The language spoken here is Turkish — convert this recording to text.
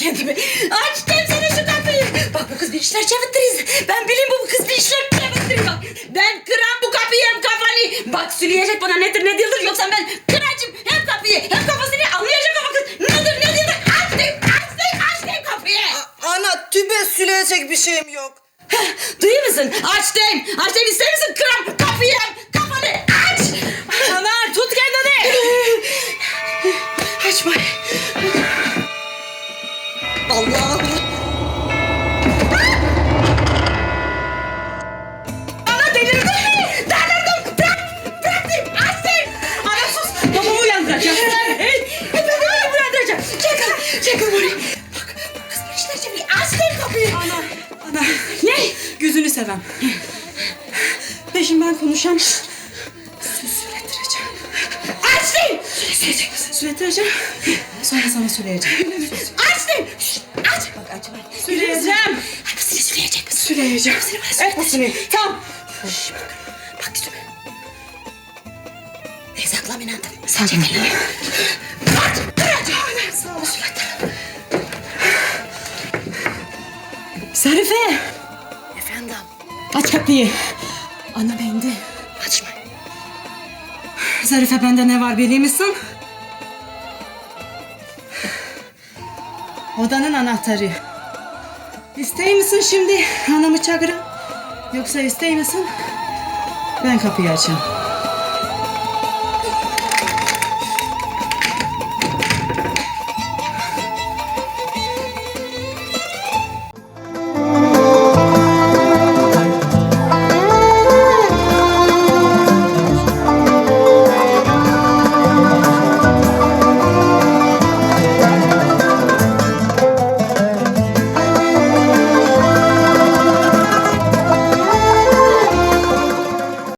kendimi. Açtım sana şu kapıyı. Bak bu kız bir işler çevittirir. Ben bileyim bu kız bir işler çevittirir bak. Ben kıran bu kapıyı hem kafanı. Bak süleyecek bana nedir ne değildir yoksa ben kıracım hem kapıyı hem kafasını anlayacak ama kız nedir ne değildir. Açtım açtım açtım kapıyı. A ana tübe süleyecek bir şeyim yok. Heh, duyuyor musun? Açtım. Açtım ister misin kıran kapıyı kafanı aç. Ana tut kendini. Açma. Allah. Ana delirdim mi? Delirdim. Bırak. Bırak diyeyim. Aç diyeyim. Ana sus. Babamı uyandıracağım. Hey. Ben beni bırakacağım. Çekil. Çekil burayı. Bak. Kız bir işler çeviriyor. Kapıyı. Ana. Ana. Ne? Gözünü sevem. Peşimden konuşan. Diyeyim. Söyleyecek misin? Söyletireceğim. Sonra sana söyleyeceğim. Bak açma. Söyleyeceğim. Hepsini söyleyecek misin? Söyleyeceğim. Hepsini bana söyle. Hepsini. Tamam. Şş, bak. Bak üstüme. Ne saklam inandım. Sen çek elini. Aç. Bırak. Sağ ol. Zarife. Efendim. Aç kapıyı. Ana bende. Açma. Zarife bende ne var biliyor musun? Odanın anahtarı. İstey misin şimdi anamı çağırın? Yoksa istey misin? Ben kapıyı açayım.